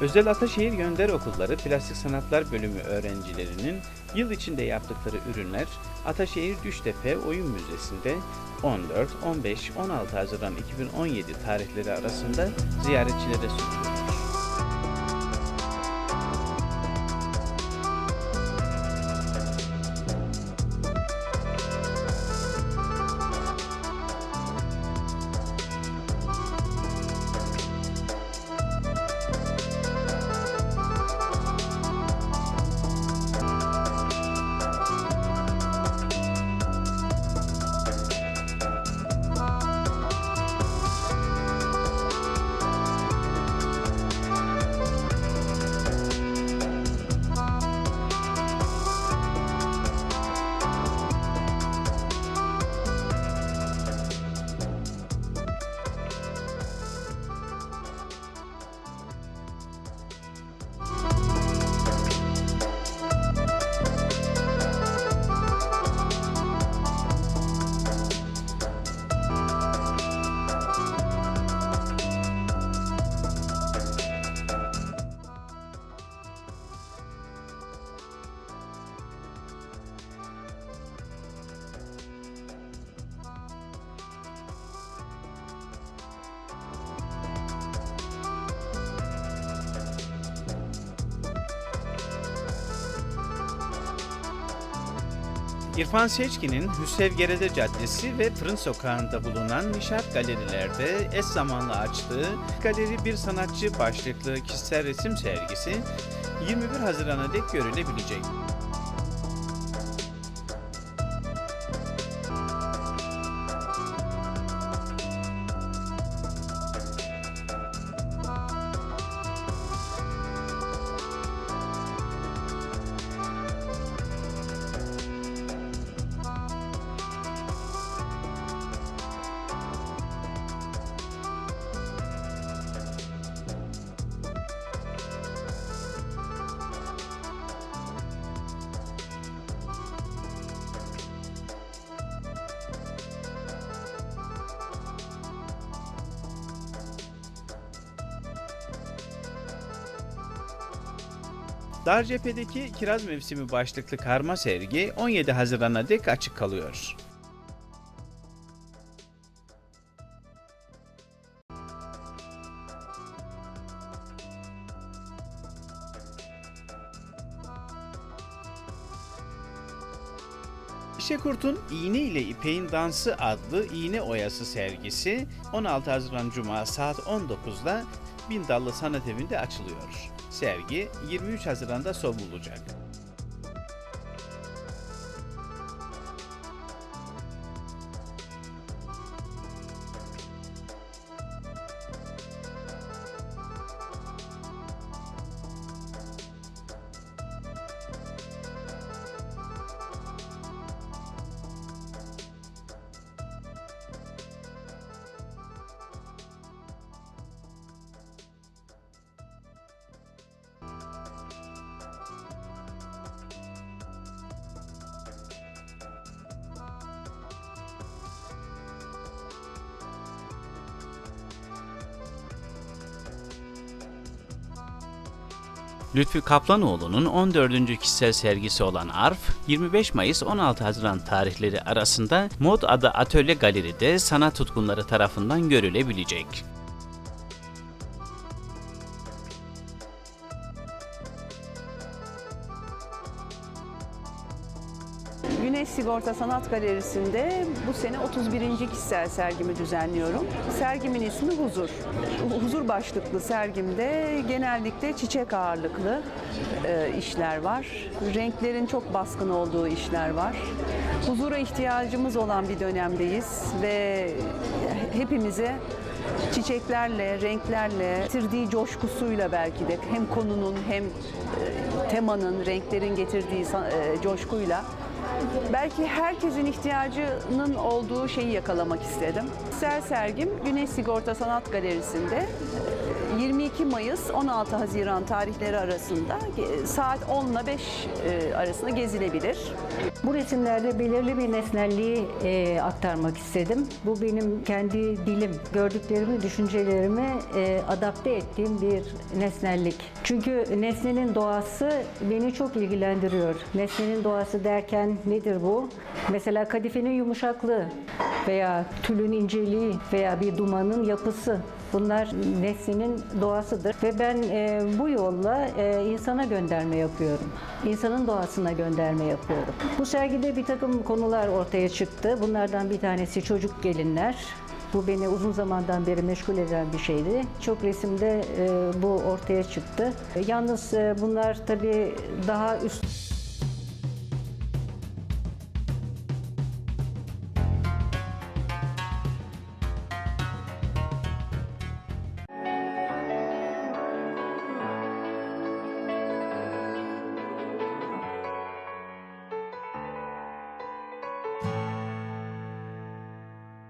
Özel Ataşehir Gönder Okulları Plastik Sanatlar Bölümü öğrencilerinin yıl içinde yaptıkları ürünler Ataşehir Düştepe Oyun Müzesi'nde 14, 15, 16 Haziran 2017 tarihleri arasında ziyaretçilere sunuluyor. İrfan Seçkin'in Hüsrevgerede Caddesi ve Fırın Sokağı'nda bulunan Nişat Galerilerde eş zamanlı açtığı Galeri Bir Sanatçı başlıklı kişisel resim sergisi 21 Haziran'a dek görülebilecek. Darcephe'deki kiraz mevsimi başlıklı karma sergi 17 Haziran'a dek açık kalıyor. İşe Kurt'un İğne ile İpeğin Dansı adlı İğne Oyası sergisi 16 Haziran Cuma saat 19'da Bindallı Sanat Evi'nde açılıyor. Sergi 23 Haziran'da son bulacak. Lütfü Kaplanoğlu'nun 14. kişisel sergisi olan ARF, 25 Mayıs 16 Haziran tarihleri arasında Mod Adı Atölye Galeri'de sanat tutkunları tarafından görülebilecek. Sigorta Sanat Galerisi'nde bu sene 31. kişisel sergimi düzenliyorum. Sergimin ismi Huzur. Huzur başlıklı sergimde genellikle çiçek ağırlıklı e, işler var. Renklerin çok baskın olduğu işler var. Huzura ihtiyacımız olan bir dönemdeyiz ve hepimize çiçeklerle, renklerle, getirdiği coşkusuyla belki de hem konunun hem e, temanın, renklerin getirdiği e, coşkuyla belki herkesin ihtiyacının olduğu şeyi yakalamak istedim. Kişisel sergim Güneş Sigorta Sanat Galerisi'nde 22 2 Mayıs 16 Haziran tarihleri arasında saat 10 ile 5 e, arasında gezilebilir. Bu resimlerde belirli bir nesnelliği e, aktarmak istedim. Bu benim kendi dilim, gördüklerimi, düşüncelerimi e, adapte ettiğim bir nesnellik. Çünkü nesnenin doğası beni çok ilgilendiriyor. Nesnenin doğası derken nedir bu? Mesela kadifenin yumuşaklığı veya tülün inceliği veya bir dumanın yapısı. Bunlar nesnenin doğasıdır ve ben e, bu yolla e, insana gönderme yapıyorum. İnsanın doğasına gönderme yapıyorum. Bu sergide bir takım konular ortaya çıktı. Bunlardan bir tanesi çocuk gelinler. Bu beni uzun zamandan beri meşgul eden bir şeydi. Çok resimde e, bu ortaya çıktı. Yalnız e, bunlar tabii daha üst